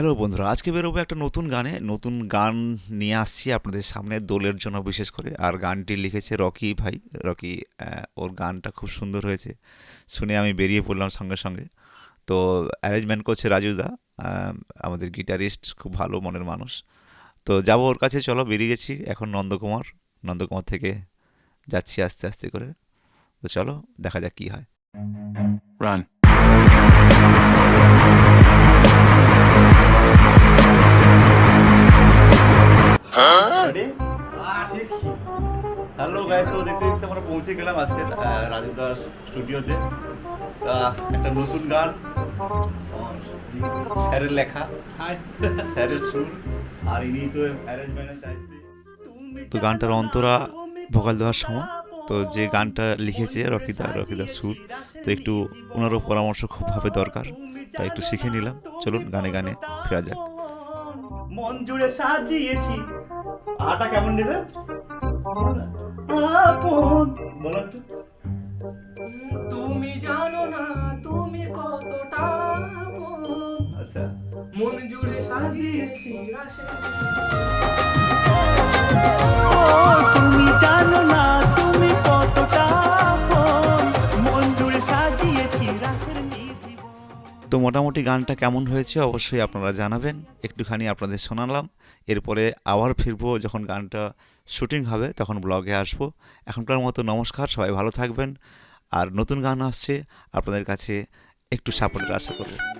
Hello বন্ধুরা, আজকে বেরোবো একটা নতুন গানে। নতুন গান নিয়ে আসছি আপনাদের সামনে দোলের জন্য বিশেষ করে। আর গানটি লিখেছে রকি ভাই। রকি ওর গানটা খুব সুন্দর হয়েছে। শুনে আমি বেরিয়ে পড়লাম সঙ্গে সঙ্গে। তো অ্যারেঞ্জমেন্ট করছে রাজুদা আমাদের গিটারিস্ট খুব ভালো মনের মানুষ। তো যাব ওর কাছে, চলো বেরিয়ে গেছি। এখন নন্দকুমার নন্দকুমার থেকে যাচ্ছি আস্তে আস্তে করে। তো চলো, দেখা যাক কী হয়. হ্যালো গাইস তো দেখতে দেখতে আমরা পৌঁছে গেলাম আজকে রাজু দাস স্টুডিওতে। একটা নতুন গান। স্যারের লেখা। স্যারের সুর। আর ইনি তো অ্যারেঞ্জমেন্টের তো গানটার অন্তরা ভোকাল দেওয়ার সময়। তো যে গানটা লিখেছে রকিদা রকিদা সুর তো একটু ওনারও পরামর্শ খুবভাবে দরকার। তাই একটু শিখে নিলাম। চলুন গানে গানে ফেরা যাক। মন জুড়ে সাজিয়েছি। আটা কেমন নেবে? আপন। বলো একটু। তুমি জানো না তুমি কতটা। আচ্ছা। মন জুড়ে সাজিয়েছি রাশে। তো মোটামুটি গানটা কেমন হয়েছে অবশ্যই আপনারা জানাবেন। একটুখানি আপনাদের শোনালাম। এরপরে আবার ফিরবো যখন গানটা শুটিং হবে, তখন ব্লগে আসব। এখনকার মতো নমস্কার, সবাই ভালো থাকবেন। আর নতুন গান আসছে, আপনাদের কাছে একটু সাপোর্টের আশা করব।